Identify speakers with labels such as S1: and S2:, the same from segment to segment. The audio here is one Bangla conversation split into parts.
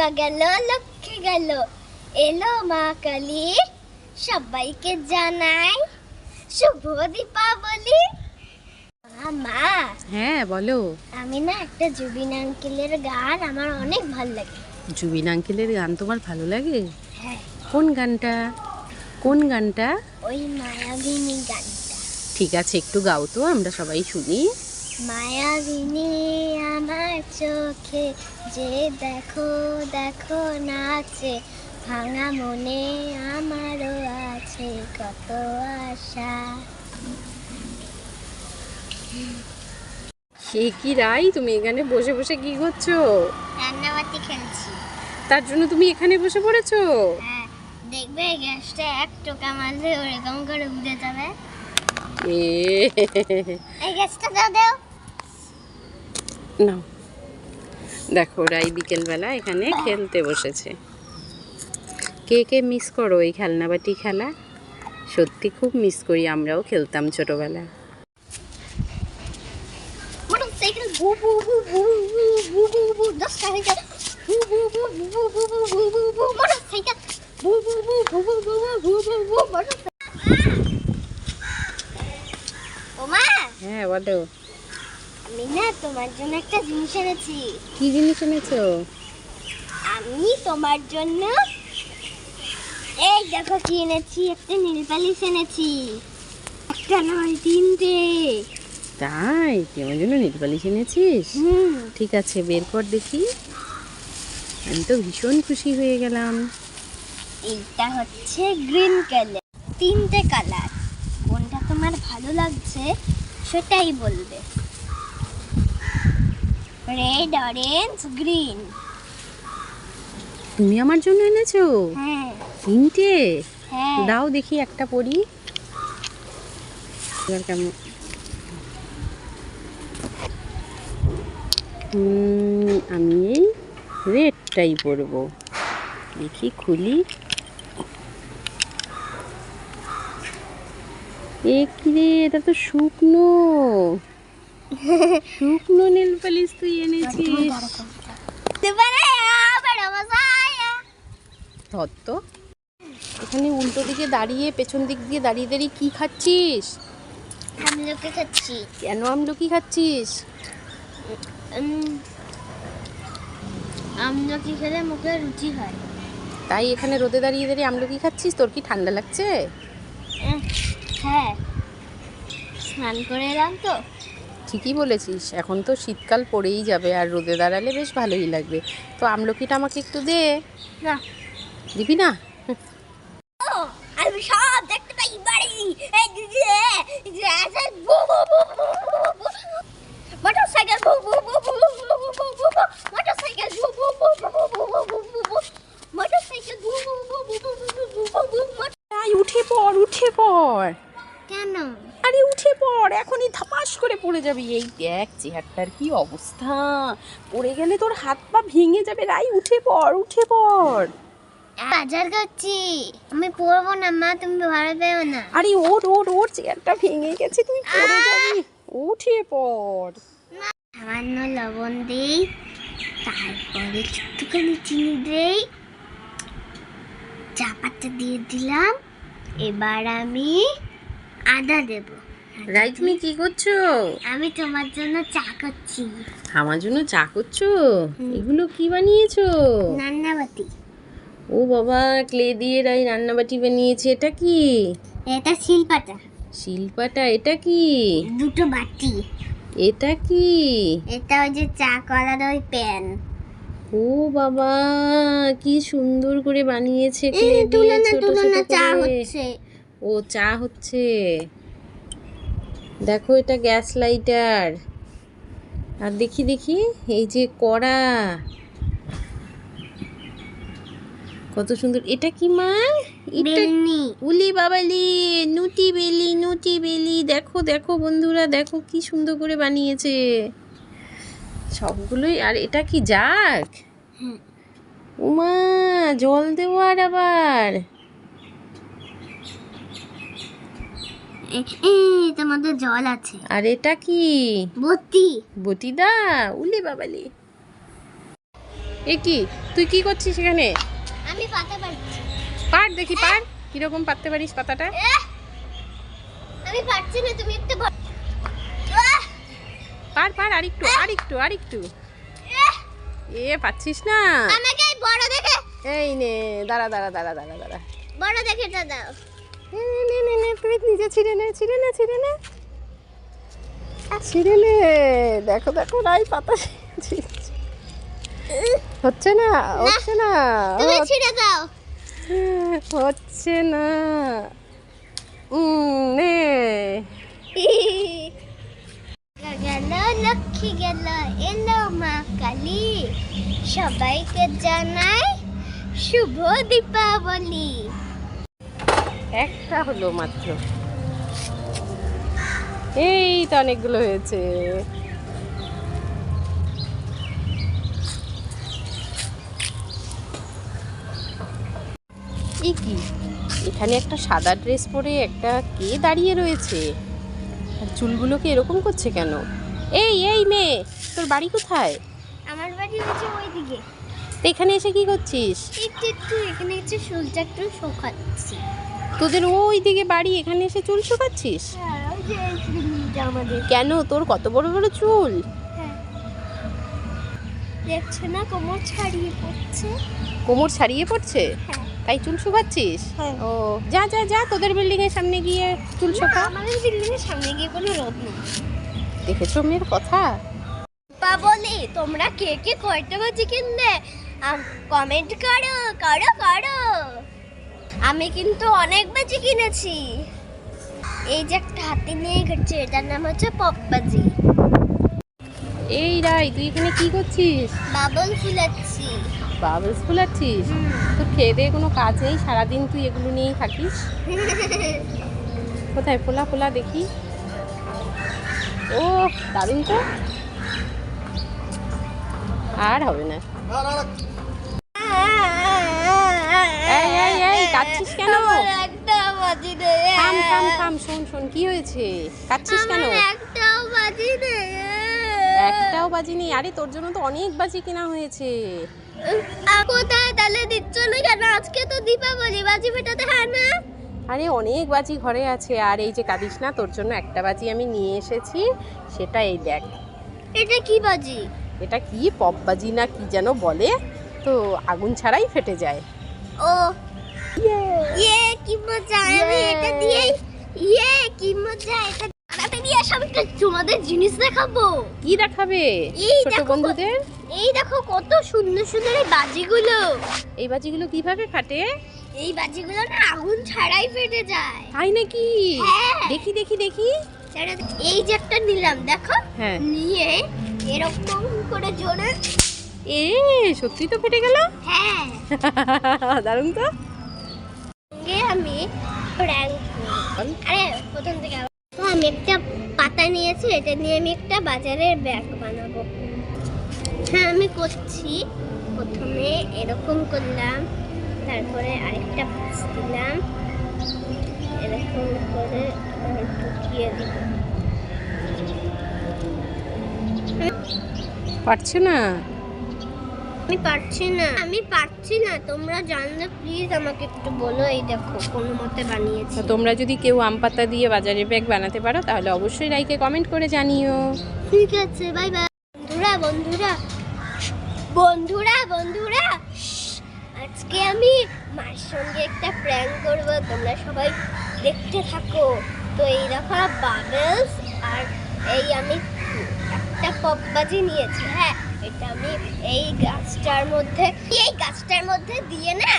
S1: দুর্গা গেল লক্ষ্মী গেল। এলো মা কালী সবাইকে জানাই শুভ দীপাবলি। মা।
S2: হ্যাঁ বলো।
S1: আমি না একটা জুবিন আঙ্কেলের গান আমার অনেক ভালো লাগে।
S2: জুবিন আঙ্কেলের গান তোমার ভালো লাগে?
S1: হ্যাঁ।
S2: কোন গানটা? কোন গানটা?
S1: ওই মায়াবিনী গানটা।
S2: ঠিক আছে একটু গাও তো আমরা সবাই শুনি।
S1: মায়াবিনী আমার চোখে যে দেখো দেখো নাচে ভাঙা মনে আমারও আছে কত আশা।
S2: সে কি রাই তুমি এখানে বসে বসে কি করছ?
S1: রান্নাবাতি খেলছি।
S2: তার জন্য তুমি এখানে বসে পড়েছো?
S1: হ্যাঁ দেখবে গ্যাসটা এক টোকা মারলে ওরকম করে উঠে যাবে।
S2: এ
S1: এই গ্যাসটা দাও দাও।
S2: নাও দেখো ওরা এই বিকেলবেলা এখানে খেলতে বসেছে কে কে মিস করো এই খেলনাবাটি খেলা সত্যি খুব মিস করি আমরাও খেলতাম ছোটোবেলা
S1: হ্যাঁ
S2: বলো
S1: আমি না তোমার জন্য একটা জিনিস এনেছি।
S2: কি জিনিস এনেছো?
S1: আমি তোমার জন্য এই দেখো কি এনেছি একটা নীল পালিশ এনেছি। একটা নয় তিনটে।
S2: তাই? তুই আমার জন্য নেটপালিশ এনেছিস?
S1: হুম।
S2: ঠিক আছে বের কর দেখি। আমি তো ভীষণ খুশি হয়ে গেলাম।
S1: এইটা হচ্ছে গ্রিন কালার তিনটে কালার। কোনটা তোমার ভালো লাগছে সেটাই বলবে। রেড অরেঞ্জ গ্রিন
S2: তুমি আমার জন্য এনেছো?
S1: হ্যাঁ।
S2: তিনটে?
S1: হ্যাঁ।
S2: দাও দেখি একটা পরি। এবার কেমন? উম, আমি এই রেডটাই পরবো। দেখি খুলি। এ কি রে এটা তো শুকনো। শুকনো নীল পালিশ তুই এনেছিস। তত্ত্ব এখানে উল্টো দিকে দাঁড়িয়ে পেছন দিক দিয়ে দাঁড়িয়ে দাঁড়িয়ে কি খাচ্ছিস?
S1: আমি খাচ্ছি।
S2: কেন আমলকি খাচ্ছিস?
S1: আমলকি খেলে মুখে রুচি হয়।
S2: তাই এখানে রোদে দাঁড়িয়ে দাঁড়িয়ে আমলকি খাচ্ছিস? তোর কি ঠান্ডা লাগছে?
S1: হ্যাঁ। স্নান করে এলাম তো।
S2: ঠিকই বলেছিস এখন তো শীতকাল পড়েই যাবে আর রোদে দাঁড়ালে বেশ ভালোই লাগবে তো আমলকিটা আমাকে একটু দে
S1: না
S2: দিবি না উঠে পড় উঠে পড়
S1: কেন
S2: আরে উঠে পড় এখনই ধাপাস করে পড়ে যাবি। এই দেখ চেহারটার কি অবস্থা। পড়ে গেলে তোর হাত পা ভেঙে যাবে। রাই উঠে পড় উঠে পড়।
S1: বাজার করছি। আমি পড়ব না মা তুমি ভাড়া পেও না।
S2: আরে ওর ওর ওর চেয়ারটা ভেঙে গেছে তুই পড়ে যাবি। উঠে পড়।
S1: সামান্য লবণ দেই তারপরে একটুখানি চিনি দেই। চা পাতা দিয়ে দিলাম। এবার আমি আদা দেব।
S2: রাই তুমি কি করছ?
S1: আমি তোমার জন্য চা করছি
S2: আমার জন্য চা করছ? এগুলো কি বানিয়েছো?
S1: নান্নাবাতি
S2: ও বাবা ক্লে দিয়ে রাই রান্নাবাটি বানিয়েছে এটা কি?
S1: এটা শিলপাটা।
S2: শিল্পাটা এটা কি?
S1: দুটো বাটি।
S2: এটা কি?
S1: এটা ওই যে চা করার ওই প্যান।
S2: ও বাবা কি সুন্দর করে বানিয়েছে clay দিয়ে ছোট ছোট
S1: চা
S2: করে।
S1: হচ্ছে।
S2: ও চা হচ্ছে। দেখো এটা গ্যাস লাইটার। আর দেখি দেখি এই যে কড়া। কত সুন্দর। এটা কি মা? উলি বাবালি নুটি বেলি নুটি বেলি। দেখো দেখো বন্ধুরা দেখো কি সুন্দর করে বানিয়েছে। সবগুলোই আর এটা কি যাক উমা জল দেওয়ার আবার।
S1: তোমাদের জল আছে।
S2: আর এটা কি?
S1: ভর্তি
S2: বটিদা উলি বাবালি। এ কি? তুই কি করছিস এখানে?
S1: আমি পাতা পারছি
S2: পার দেখি পার কীরকম পারতে পারিস পাতাটা?
S1: আমি পারছি না তুমি একটু!
S2: পার পার আরেকটু আরেকটু আরেকটু।
S1: এহ!
S2: এ পাচ্ছিস না?
S1: আমাকে বড় দেখে।
S2: এই নে দাঁড়া দাঁড়া দাঁড়া দাঁড়া দাঁড়া।
S1: বড় দেখে দাও।
S2: তুই নিজে ছিঁড়ে নে ছিঁড়ে নে ছিঁড়ে নে। ছিঁড়ে নে। দেখো দেখো রাই পাতা। হচ্ছে না হচ্ছে না
S1: তুমি ছিঁড়ে দাও।
S2: হচ্ছে না। নে।
S1: গেল লক্ষ্মী গেল এলো মা কালী। সবাইকে জানাই শুভ দীপাবলি।
S2: একটা হলো মাত্র। এই তো অনেকগুলো হয়েছে। এ কি? এখানে একটা সাদা ড্রেস পরে একটা কে দাঁড়িয়ে রয়েছে? আর চুলগুলোকে এরকম করছে কেন? এই এই মেয়ে তোর বাড়ি কোথায়?
S1: আমার বাড়ি হচ্ছে ওইদিকে।
S2: তো এখানে এসে কি করছিস?
S1: একটু একটু এখানে হচ্ছে চুলটা একটু শোকাচ্ছি।
S2: তোদের ওই দিকে বাড়ি এখানে এসে চুল শুকাচ্ছিস?
S1: হ্যাঁ
S2: কেন? তোর কত বড় বড় চুল?
S1: হ্যাঁ। না কোমর ছাড়িয়ে পড়ছে।
S2: কোমর ছাড়িয়ে পড়ছে?
S1: হ্যাঁ।
S2: তাই চুল শুকাচ্ছিস?
S1: হ্যাঁ।
S2: ও যা যা যা তোদের বিল্ডিং এর সামনে গিয়ে চুল শুকা।
S1: আমাদের বিল্ডিং এর সামনে গিয়ে কোনো রোদ নেই।
S2: দেখেছ মেয়ের কথা?
S1: বলি তোমরা কে কে কয়টা বাজে কিনলে? কমেন্ট করো করো করো। আমি কিন্তু অনেক বাজি কিনেছি। এই যে একটা হাতি নিয়ে ঘুরছে এটার নাম হচ্ছে পপবাজি
S2: এই রাই তুই এখানে কি করছিস?
S1: বাবল ফুলাচ্ছি।
S2: বাবলস ফুলাচ্ছিস? তোর খেয়ে দিয়ে কোনো কাজ নেই? সারাদিন তুই এগুলো নিয়েই থাকিস? কোথায়? ফোলা ফোলা দেখি। ও দারুণ তো। আর হবে না এই, এই, এই, কাঁদছিস কেন?
S1: আমার বাজি নেই
S2: থাম থাম থাম শোন শোন কি হয়েছে? কাচ্ছিস কেন?
S1: একটাও বাজি নেই
S2: একটাও বাজি নেই? আরে তোর জন্য তো অনেক বাজি কেনা হয়েছে।
S1: কোথায়? তাহলে দিচ্ছ না কেন? আজকে তো দীপাবলি বাজি ফেটাতে হয় না?
S2: আরে অনেক বাজি ঘরে আছে। আর এই যে কাঁদিস না তোর জন্য একটা বাজি আমি নিয়ে এসেছি। সেটা এই দেখ।
S1: এটা কি বাজি?
S2: এটা কি পপ বাজি না কি যেন বলে? তো আগুন ছাড়াই ফেটে যায়।
S1: ও ইয়ে কি মজা আমি এটা দিয়ে ইয়ে কি মজা এটা তাড়াতাড়ি এসে আমি তোমাদের জিনিস দেখাবো।
S2: কি দেখাবে
S1: এই
S2: ছোট
S1: দেখো।
S2: বন্ধুদের?
S1: এই দেখো কত সুন্দর সুন্দর এই বাজিগুলো।
S2: এই বাজিগুলো কীভাবে ফাটে?
S1: এই বাজিগুলো না আগুন ছাড়াই ফেটে যায়।
S2: তাই নাকি?
S1: হ্যাঁ।
S2: দেখি দেখি দেখি।
S1: এই যে একটা নিলাম দেখো।
S2: হ্যাঁ।
S1: নিয়ে এরকম করে জোরে
S2: এ সত্যি তো ফেটে গেল?
S1: হ্যাঁ।
S2: দারুণ তো।
S1: সঙ্গে আমি প্র্যাঙ্ক আরে প্রথম থেকে তো আমি একটা পাতা নিয়েছি এটা নিয়ে আমি একটা বাজারের ব্যাগ বানাবো। হ্যাঁ আমি করছি। প্রথমে এরকম করলাম তারপরে আরেকটা ভাঁজ দিলাম। এরকম করে ঢুকিয়ে দিব।
S2: পারছ না?
S1: আমি পারছি না। আমি পারছি না। তোমরা জানলে প্লিজ আমাকে একটু বলো। এই দেখো কোনো মতে বানিয়েছি।
S2: তোমরা যদি কেউ আম পাতা দিয়ে বাজারে ব্যাগ বানাতে পারো তাহলে অবশ্যই রাইকে কমেন্ট করে জানিও।
S1: ঠিক আছে বাই বাই বন্ধুরা বন্ধুরা বন্ধুরা বন্ধুরা আজকে আমি মার সঙ্গে একটা প্র্যাঙ্ক করব। তোমরা সবাই দেখতে থাকো। তো এই দেখো বাবলস আর এই আমি একটা পপবাজি নিয়েছি হ্যাঁ। এটা আমি এই গাছটার মধ্যে এই গাছটার মধ্যে দিয়ে না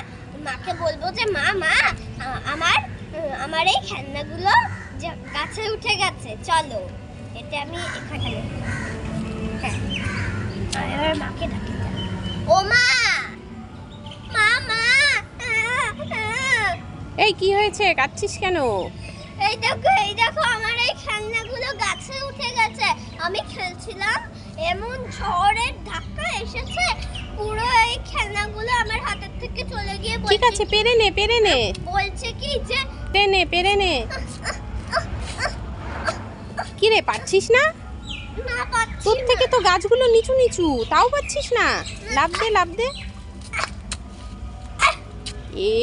S1: মাকে বলব যে মা মা আমার আমার এই খেলনাগুলো গাছে উঠে গেছে চলো। এটা আমি এখানে হ্যাঁ। এবার মাকে ডাকি। ও মা।
S2: এই কি হয়েছে? কাচ্ছিস কেন?
S1: এই দেখো এই দেখো আমার এই খেলনাগুলো গাছে উঠে গেছে। আমি খেলছিলাম এমন ঝড়ের ধাক্কা এসেছে পুরো এই খেলনাগুলো আমার হাতের থেকে চলে গিয়ে
S2: ঠিক আছে পেরে নে পেরে নে।
S1: বলছে কি যে
S2: পেরে নে পেরে নে। কি রে পারছিস না?
S1: না পাচ্ছি
S2: তোর থেকে তো গাছগুলো নিচু নিচু তাও পাচ্ছিস না? লাভ দে লাভ দে। এ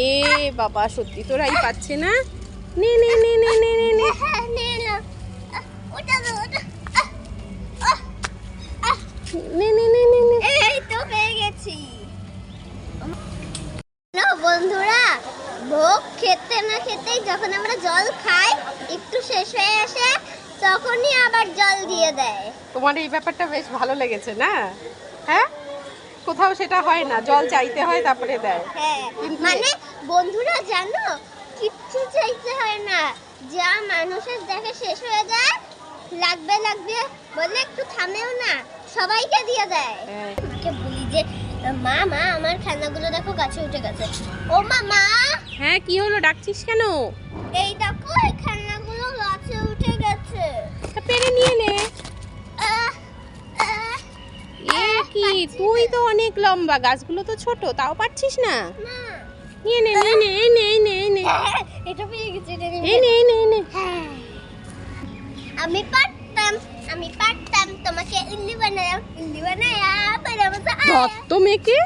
S2: বাবা সত্যি তোরাই পাচ্ছে না? নে নে নে নে নে নে নে
S1: হ্যাঁ, নে নাও। আহ, ওটা দাও, ওটা। আহ, আহ, আহ,
S2: নে নে নে নে নে।
S1: এই তো পেয়ে গেছি। বন্ধুরা ভোগ খেতে না খেতেই যখন আমরা জল খাই একটু শেষ হয়ে আসে তখনই আবার জল দিয়ে দেয়।
S2: তোমার এই ব্যাপারটা বেশ ভালো লেগেছে না? হ্যাঁ? কোথাও সেটা হয় না জল চাইতে হয় তারপরে দেয়।
S1: হ্যাঁ মানে বন্ধুরা জানো? কিচ্ছু চাইতে হয় না। যা মানুষের দেখে শেষ হয়ে যায় লাগবে লাগবে বললে একটু থামেও না। সবাইকে দিয়ে দেয়। মাকে বলি যে মা মা আমার খেলনাগুলো দেখো গাছে উঠে গেছে। ও মা মা!
S2: হ্যাঁ কি হলো? ডাকছিস কেন?
S1: এই দেখো এই খেলনাগুলো গাছে উঠে গেছে।
S2: পেরে নিয়ে নে। এ কি? তুই তো অনেক লম্বা গাছগুলো তো ছোট তাও পারছিস না? নিয়ে নে নিয়ে নে এই নে এই নে এই নে।
S1: এটা পেয়ে গেছি
S2: এই নে এই নে এই নে।
S1: হ্যাঁ। আমি পারতাম আমি পারতাম। তোমাকে ইল্লি বানায়া ইল্লি বানায়া পরে মজা আয়া
S2: দত্ত মেয়েকে